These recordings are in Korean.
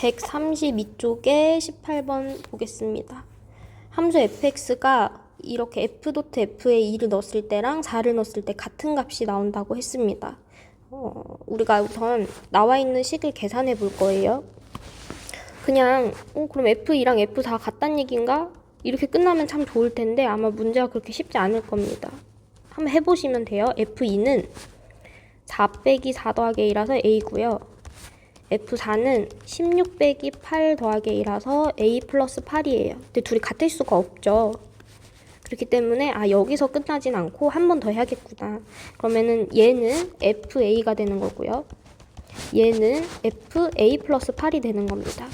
132쪽에 18번 보겠습니다. 함수 fx가 이렇게 f.f에 2를 넣었을 때랑 4를 넣었을 때 같은 값이 나온다고 했습니다. 어, 우리가 우선 나와 있는 식을 계산해 볼 거예요. 그냥 어, 그럼 f2랑 f4 같단 얘기인가? 이렇게 끝나면 참 좋을 텐데 아마 문제가 그렇게 쉽지 않을 겁니다. 한번 해보시면 돼요. f2는 4 빼기 4 더하기 a라서 a고요. F4는 16 빼기 8 더하기 A라서 A 플러스 8이에요. 근데 둘이 같을 수가 없죠. 그렇기 때문에 아 여기서 끝나진 않고 한 번 더 해야겠구나. 그러면은 얘는 FA가 되는 거고요. 얘는 FA 플러스 8이 되는 겁니다.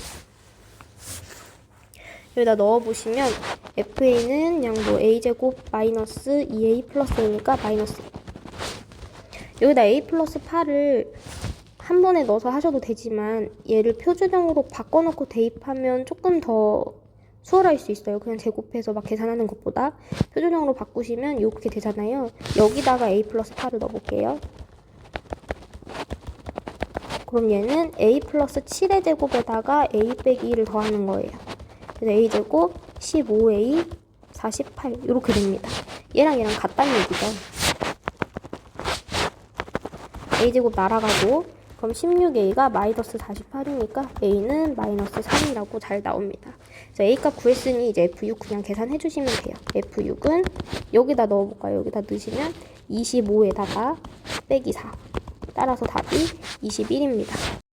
여기다 넣어보시면 FA는 뭐 A제곱 마이너스 2A 플러스 A니까 마이너스 여기다 A 플러스 8을 한 번에 넣어서 하셔도 되지만 얘를 표준형으로 바꿔놓고 대입하면 조금 더 수월할 수 있어요. 그냥 제곱해서 막 계산하는 것보다 표준형으로 바꾸시면 이렇게 되잖아요. 여기다가 a 플러스 8을 넣어볼게요. 그럼 얘는 a 플러스 7의 제곱에다가 a 빼기 2를 더하는 거예요. 그래서 a 제곱 15a 48 이렇게 됩니다. 얘랑 얘랑 같다는 얘기죠. a제곱 날아가고 그럼 16a가 마이너스 48이니까 a는 마이너스 3이라고 잘 나옵니다. 그래서 a값 구했으니 이제 f6 그냥 계산해 주시면 돼요. f6은 여기다 넣어볼까요? 여기다 넣으시면 25에다가 빼기 4 따라서 답이 21입니다.